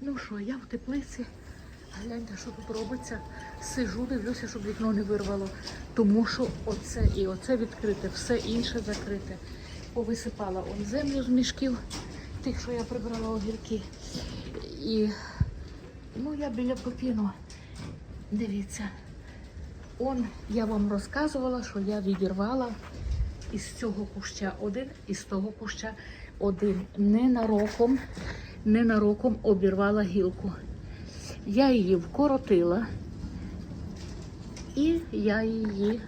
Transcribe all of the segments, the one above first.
Ну що, я в теплиці. Гляньте, що тут робиться. Сижу, дивлюся, щоб вікно не вирвало. Тому що оце і оце відкрите, все інше закрите. Повисипала он землю з мішків, тих, що я прибрала огірки. І ну, я біля попіну. Дивіться. Он, я вам розказувала, що я відірвала із цього куща один, із того куща один. Ненароком, ненароком обірвала гілку. Я її вкоротила і я її,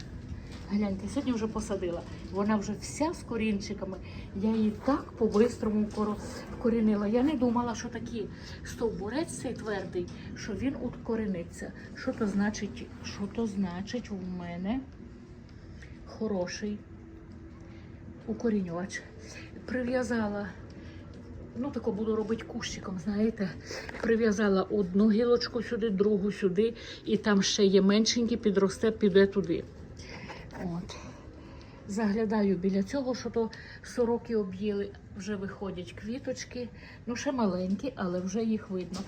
гляньте, сьогодні вже посадила. Вона вже вся з корінчиками. Я її так по-бистрому вкорінила. Я не думала, що такий стовбурець цей твердий, що він укоріниться. Що то значить? Що то значить у мене хороший укорінювач. Прив'язала, ну тако буду робити кущиком, знаєте. Прив'язала одну гілочку сюди, другу сюди, і там ще є меншенький, підросте, піде туди. От. Заглядаю біля цього, що то сороки об'їли, вже виходять квіточки. Ну, ще маленькі, але вже їх видно.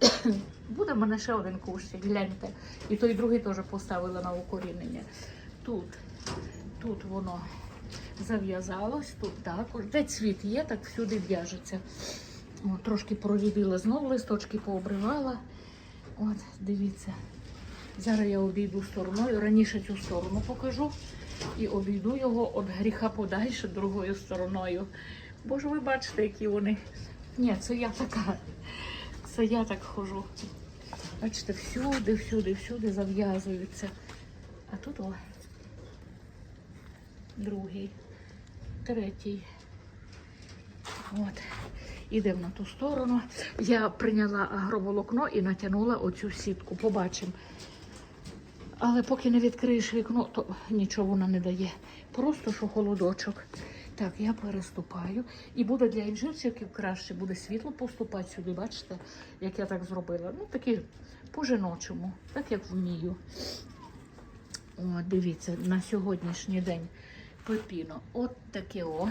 Буде в мене ще один кущик, гляньте. І той другий теж поставила на укорінення. Тут, тут воно зав'язалось, тут також. Де цвіт є, так всюди в'яжеться. Трошки прорідила знову листочки пообривала. От, дивіться. Зараз я обійду стороною. Раніше цю сторону покажу і обійду його від гріха подальше другою стороною. Бо ж ви бачите, які вони. Ні, це я така. Це я так хожу. Бачите, всюди, всюди, всюди зав'язуються. А тут о, другий, третій. От. Ідемо на ту сторону. Я прийняла агроволокно і натягнула оцю сітку. Побачимо. Але поки не відкриєш вікно, то нічого вона не дає. Просто що холодочок. Так, я переступаю. І буде для інжирчиків краще, буде світло поступати сюди. Бачите, як я так зробила. Ну, такі по-жіночому, так як вмію. О, дивіться, на сьогоднішній день пепіно. От таке о.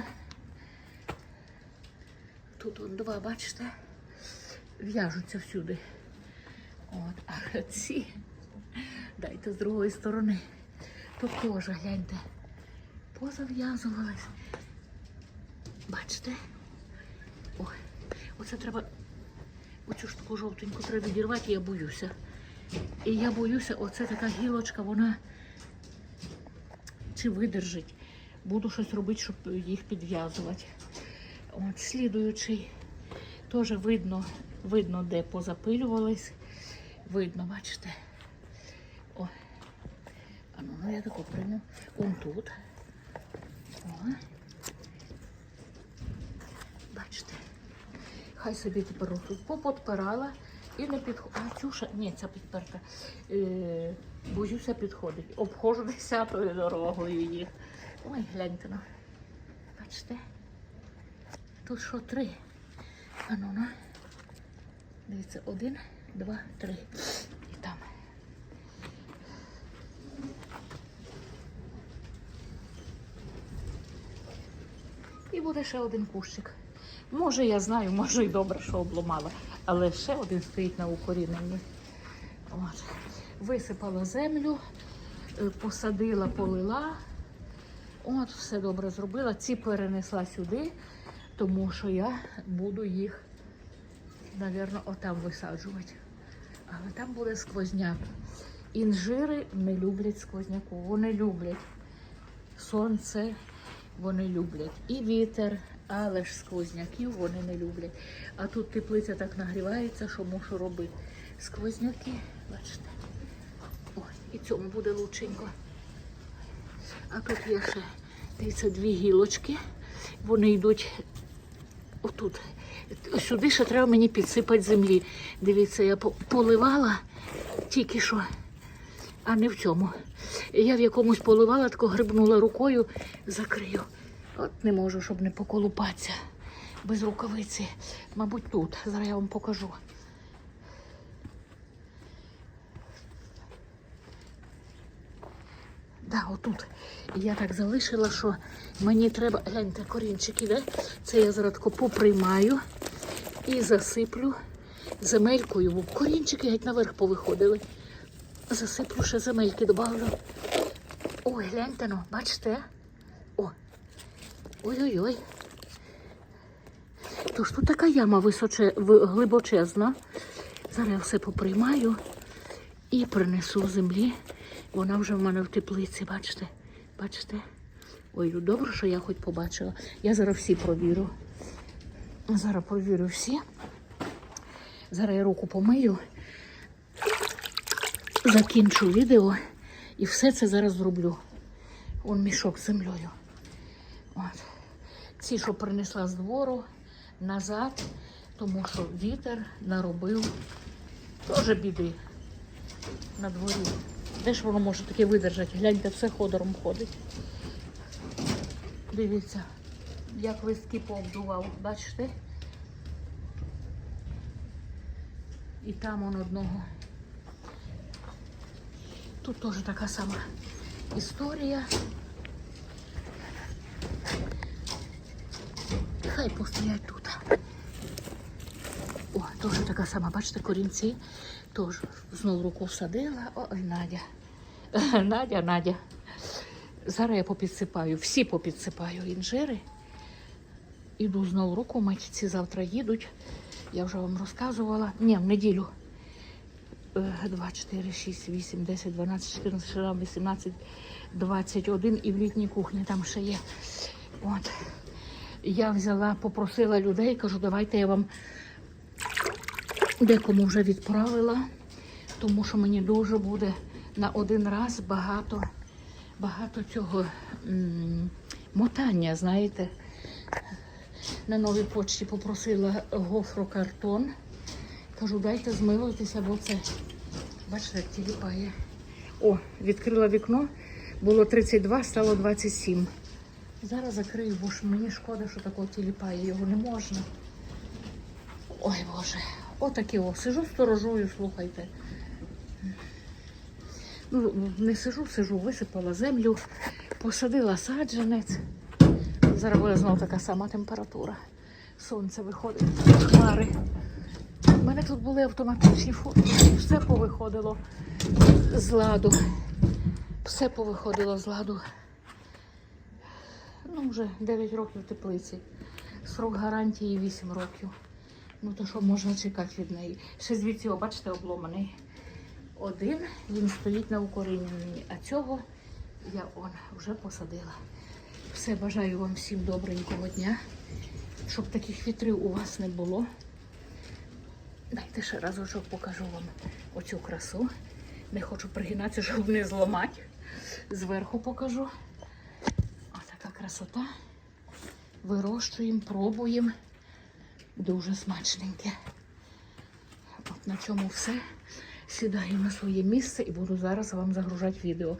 Тут от два, бачите, в'яжуться всюди. От, а ці. Дайте з другої сторони. Тут теж гляньте. Позав'язувались. Бачите? Ой, оце треба. Оцю штуку жовтеньку треба відірвати, я боюся. І я боюся, оце така гілочка, вона чи видержить. Буду щось робити, щоб їх підв'язувати. От, слідуючий. Теж видно, видно, де позапилювались. Видно, бачите. О. А ну, ну я таку прийму. Он тут. О. Бачите. Хай собі тепер тут поподпирала і не підходить. А цю ще, ні, ця підперта. Е, боюся підходить. Обходжу десятою дорогою їх. Ой, гляньте на. Бачите? Тут що три? А ну на. Дивіться, один, два, три. І там. І буде ще один кущик. Може, я знаю, може і добре, що обламала, але ще один стоїть на укоріненні. От. Висипала землю, е, посадила, полила. От, все добре зробила. Ці перенесла сюди, тому що я буду їх, мабуть, отам висаджувати. Але там буде сквозняк. Інжири не люблять сквозняку. Вони люблять сонце, вони люблять і вітер, але ж сквозняків вони не люблять. А тут теплиця так нагрівається, що мушу робити. Сквозняки, бачите. Ой, і цьому буде лученько. А тут є ще, дивіться, дві гілочки. Вони йдуть отут. Сюди ще треба мені підсипати землі. Дивіться, я поливала тільки що, а не в цьому. Я в якомусь поливала, тако грибнула рукою, закрию. От не можу, щоб не поколупатися без рукавиці. Мабуть, тут. Зараз я вам покажу. Да, отут. Я так залишила, що мені треба. Гляньте, корінчик іде. Це я зараз поприймаю і засиплю земелькою. Корінчики геть наверх повиходили. Засиплю ще земельки добавлю. Ой, гляньте ну, бачите? О. Ой-ой-ой. Тож тут така яма височе, глибочезна. Зараз я все поприймаю і принесу землі. Вона вже в мене в теплиці, бачите? Бачите? Ой, ну добре, що я хоч побачила. Я зараз всі провірю. Зараз провірю всі. Зараз я руку помию, закінчу відео і все це зараз зроблю. Вон мішок з землею. От. Ці, що принесла з двору назад, тому що вітер наробив теж біди на дворі. Де ж воно може таке видержати? Гляньте, все ходором ходить. Дивіться, як листки пообдував, бачите? І там он одного. Тут теж така сама історія. Хай постоять тут. Теж така сама, бачите, корінці. Теж знову руку всадила. Ой, Надя. Надя, Надя. Зараз я попідсипаю, всі попідсипаю інжири. Іду знову руку, мачці завтра їдуть. Я вже вам розказувала. Ні, в неділю. Е, 2, 4, 6, 8, 10, 12, 14, 16, 18, 21 і в літній кухні там ще є. От. Я взяла, попросила людей, кажу, давайте я вам декому вже відправила, тому що мені дуже буде на один раз багато, багато цього мотання, знаєте. На новій почті попросила гофрокартон. Кажу, дайте змилуйтеся, бо це, бачите, як тіліпає. О, відкрила вікно, було 32, стало 27. Зараз закрию, бо ж мені шкода, що такого тіліпає, його не можна. Ой Боже, отакі о, сижу сторожую, слухайте. Ну, не сижу, сижу, висипала землю, посадила саджанець. Зараз буде знову така сама температура. Сонце виходить, хмари. У мене тут були автоматичні фото. Все повиходило з ладу. Все повиходило з ладу. Ну, вже 9 років в теплиці. Срок гарантії 8 років. Ну, то що можна чекати від неї? Ще звідси, о, бачите, обломаний. Один, він стоїть на укоріненні, а цього я он вже посадила. Все, бажаю вам всім добренького дня, щоб таких вітрів у вас не було. Дайте ще разочок покажу вам оцю красу. Не хочу пригинатися, щоб не зламати. Зверху покажу. Отака красота. Вирощуємо, пробуємо. Дуже смачненьке. От на цьому все. Сідаю на своє місце і буду зараз вам загружати відео.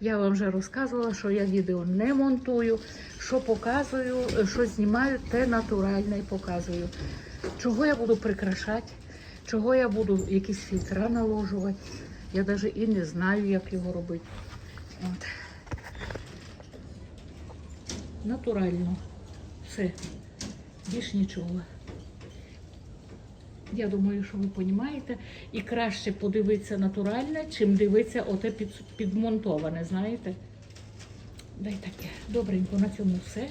Я вам вже розказувала, що я відео не монтую, що показую, що знімаю, те натуральне показую. Чого я буду прикрашати, чого я буду якісь фільтра наложувати. Я навіть і не знаю, як його робити. От. Натурально. Все. Більш нічого. Я думаю, що ви розумієте. І краще подивитися натуральне, чим дивитися оте під, підмонтоване, знаєте? Дай таке. Добренько, на цьому все.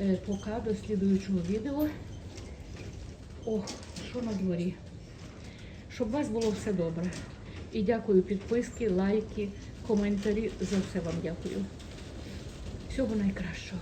Е, поки до слідуючого відео. О, що на дворі? Щоб у вас було все добре. І дякую підписки, лайки, коментарі. За все вам дякую. Всього найкращого.